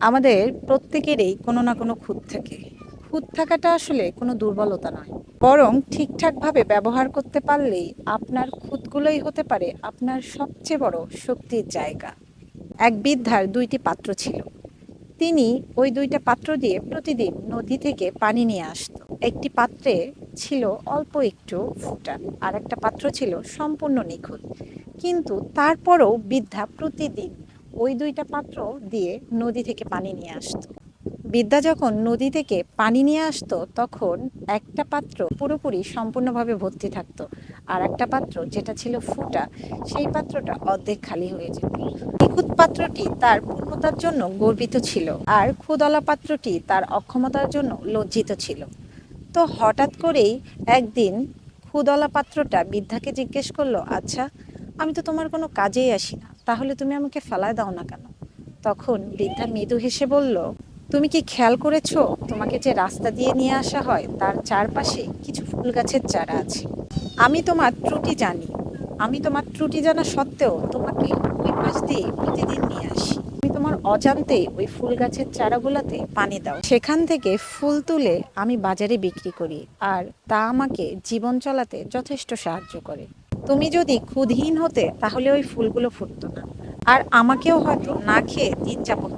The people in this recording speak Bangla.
আমাদের প্রত্যেকেরই কোনো না কোনো খুঁত থাকে। খুঁত থাকাটা আসলে কোনো দুর্বলতা নয়। বরং ঠিকঠাকভাবে ব্যবহার করতে পারলেই আপনার খুঁতগুলোই হতে পারে আপনার সবচেয়ে বড় শক্তির জায়গা। এক বৃদ্ধার দুইটি পাত্র ছিল। তিনি ওই দুইটা পাত্র দিয়ে প্রতিদিন নদী থেকে পানি নিয়ে আসতো। একটি পাত্রে ছিল অল্প একটু ফুটা আর একটা পাত্র ছিল সম্পূর্ণ নিখুঁত। কিন্তু তারপরও বৃদ্ধা প্রতিদিন ওই দুইটা পাত্র দিয়ে নদী থেকে পানি নিয়ে আসতো। বিদ্যা যখন নদী থেকে পানি নিয়ে আসতো, তখন একটা পাত্র পুরোপুরি সম্পূর্ণভাবে ভর্তি থাকতো আর একটা পাত্র যেটা ছিল ফুটা, সেই পাত্রটা অর্ধেক খালি হয়ে যেত। নিখুঁত পাত্রটি তার পূর্ণতার জন্য গর্বিত ছিল আর ক্ষুদলা পাত্রটি তার অক্ষমতার জন্য লজ্জিত ছিল। তো হঠাৎ করেই একদিন ক্ষুদলা পাত্রটা বৃদ্ধাকে জিজ্ঞেস করল আচ্ছা আমি তো তোমার কোনো কাজেই আসি না। তাহলে তুমি আমাকে ফেলায় দাও না কেন? তখন বৃদ্ধা মৃদু হেসে বলল, তুমি কি খেয়াল করেছ? তোমাকে যে রাস্তা দিয়ে নিয়ে আসা হয়, তার চারপাশে কিছু ফুল গাছের চারা আছে। আমি তোমার ত্রুটি জানি। আমি তোমার ত্রুটি জানা সত্ত্বেও তোমাকে ওই পাশ দিয়ে প্রতিদিন নিয়ে আসি। তুমি তোমার অজান্তে ওই ফুল গাছের চারাগুলোতে পানি দাও। সেখান থেকে ফুল তুলে আমি বাজারে বিক্রি করি, আর তা আমাকে জীবন চলাতে যথেষ্ট সাহায্য করে। তুমি যদি ক্ষুধহীন হতে, তাহলে ওই ফুলগুলো ফুটতো না। আর আমাকেও হয়তো না খেয়ে দিন যাপন